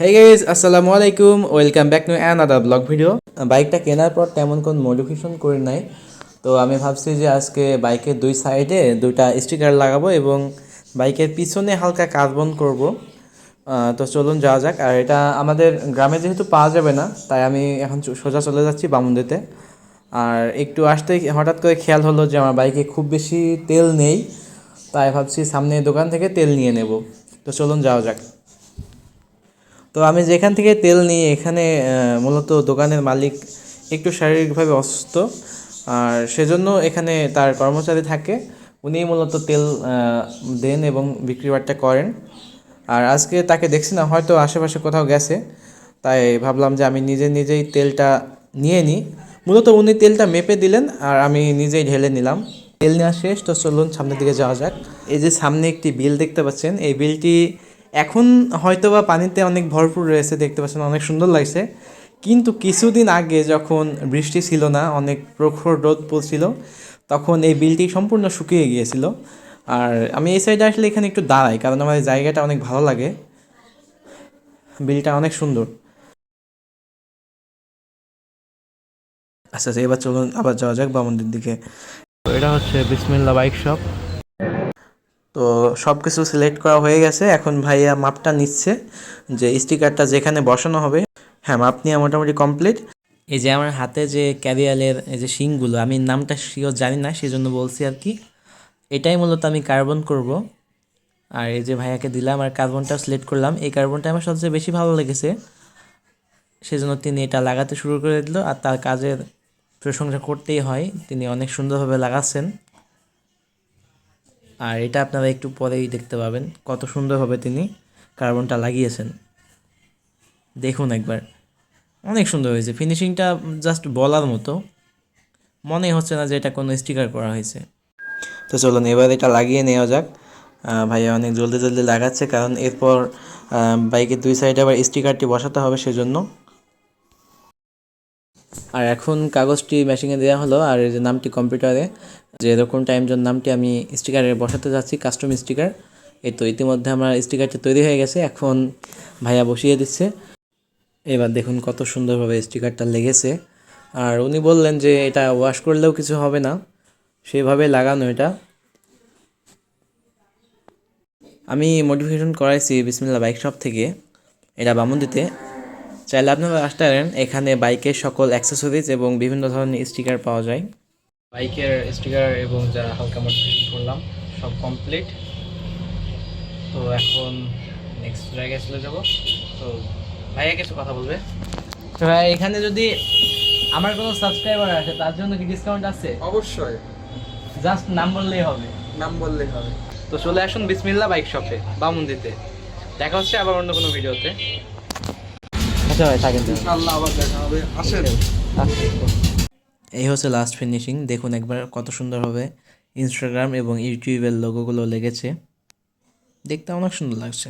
হে guys আসসালামু আলাইকুম welcome back to another blog video বাইকটা কেনার পর তেমন কোনো মডিফিকেশন করি নাই। তো আমি ভাবছি যে আজকে বাইকের দুই সাইডে দুইটা স্টিকার লাগাবো এবং বাইকের পিছনে হালকা কার্বন করব। তো চলুন যাওয়া যাক। আর এটা আমাদের গ্রামে যেহেতু পাওয়া যাবে না, তাই আমি এখন সোজা চলে যাচ্ছি বামুনদিতে আর একটু আসতেই হঠাৎ করে খেয়াল হলো যে আমার বাইকে খুব বেশি তেল নেই, তাই ভাবছি সামনে দোকান থেকে তেল নিয়ে নেব। তো চলুন যাওয়া যাক। তো আমি যেখান থেকে তেল নিই, এখানে মূলত দোকানের মালিক একটু শারীরিকভাবে অসুস্থ। আর সেজন্য এখানে তার কর্মচারী থাকে। উনি মূলত তেল দেন এবং বিক্রি বাট্টা করেন। আর আজকে তাকে দেখছি না, হয়তো আশেপাশে কোথাও গেছে। তাই ভাবলাম যে আমি নিজে নিজেই তেলটা নিয়ে নিই। মূলত উনি তেলটা মেপে দিলেন আর আমি নিজেই ঢেলে নিলাম। তেল নেওয়া শেষ, তো চলুন সামনের দিকে যাওয়া যাক। এই যে সামনে একটি বিল দেখতে পাচ্ছেন, এই বিলটি এখন হয়তো বা পানিতে অনেক ভরপুর রয়েছে, দেখতে পাচ্ছেন অনেক সুন্দর লাগছে। কিন্তু কিছুদিন আগে যখন বৃষ্টি ছিল না, অনেক প্রখর রোদ পড়ছিল, তখন এই বিলটি সম্পূর্ণ শুকিয়ে গিয়েছিল। আর আমি এই সাইডে আসলে এখানে একটু দাঁড়াই, কারণ আমার জায়গাটা অনেক ভালো লাগে। বিলটা অনেক সুন্দর। আচ্ছা আচ্ছা এবার চলুন আবার যাওয়া যাক বামন্দির দিকে। এটা হচ্ছে বিসমিল্লা বাইক শপ। তো সব কিছু সিলেক্ট করা হয়ে গেছে। এখন ভাইয়া মাপটা নিচ্ছে যে স্টিকারটা যেখানে বসানো হবে। হ্যাঁ মাপ নিয়ে মোটামুটি কমপ্লিট এই যে আমার হাতে যে ক্যারিয়ালের এই যে শিংগুলো আমি নামটা শিওর জানি না, সেজন্য বলছি আর কি। এটাই মূলত আমি কার্বন করব। আর এই যে ভাইয়াকে দিলাম আর কার্বনটা সিলেক্ট করলাম। এই কার্বনটা আমার সবচেয়ে বেশি ভালো লেগেছে। সেজন্য তিনি এটা লাগাতে শুরু করে দিল। আর তার কাজের প্রশংসা করতেই হয়। তিনি অনেক সুন্দরভাবে লাগাচ্ছেন। আর এটা আপনারা একটু পরেই দেখতে পাবেন কত সুন্দরভাবে তিনি কার্বনটা লাগিয়েছেন। দেখুন একবার। অনেক সুন্দর হয়েছে। ফিনিশিংটা জাস্ট বলার মতো। মনে হচ্ছে না যে এটা কোনো স্টিকার করা হয়েছে। তো চলুন, এবার এটা লাগিয়ে নেওয়া যাক। ভাইয়া অনেক জলদি জলদি লাগাচ্ছে কারণ এরপর বাইকের দুই সাইডে আবার স্টিকারটি বসাতে হবে সেজন্য। আর এখন কাগজটি মেশিনে দেওয়া হলো, আর এই যে নামটি কম্পিউটারে যে এরকম টাইম জোন নামটি আমি স্টিকারে বসাতে যাচ্ছি কাস্টম স্টিকার এই তো ইতিমধ্যে আমার স্টিকারটি তৈরি হয়ে গেছে, এখন ভাইয়া বসিয়ে দিচ্ছে। এবার দেখুন কত সুন্দরভাবে স্টিকারটা লেগেছে। আর উনি বললেন যে এটা ওয়াশ করলেও কিছু হবে না, সেভাবে লাগানো এটা। আমি মডিফিকেশন করাইছি বিসমিল্লা বাইক শপ থেকে, এটা বামুন্দিতে চাইলে আপনারা আসতে পারেন। এখানে বাইকের সকল অ্যাক্সেসরিজ এবং বিভিন্ন ধরনের স্টিকার পাওয়া যায়। বাইকের স্টিকার এবং যা হালকা মডিফিকেশন করলাম সব কমপ্লিট তো এখন নেক্সট জায়গায় চলে যাব। তো ভাইয়া কিছু কথা বলবে? তো ভাই এখানে যদি আমার কোনো সাবস্ক্রাইবার আসে তার জন্য কি ডিসকাউন্ট আছে? অবশ্যই। জাস্ট নাম বললেই হবে। নাম বললেই হবে। তো চলে আসুন বিসমিল্লা বাইক শপে বামুন্দিতে দেখা হচ্ছে আবার অন্য কোনো ভিডিওতে হয় থাকেন ইনশাআল্লাহ আবার দেখা হবে। আসেন। এই হচ্ছে লাস্ট ফিনিশিং দেখুন একবার কত সুন্দরভাবে ইনস্টাগ্রাম এবং ইউটিউবের লোগোগুলো লেগেছে। দেখতে অনেক সুন্দর লাগছে।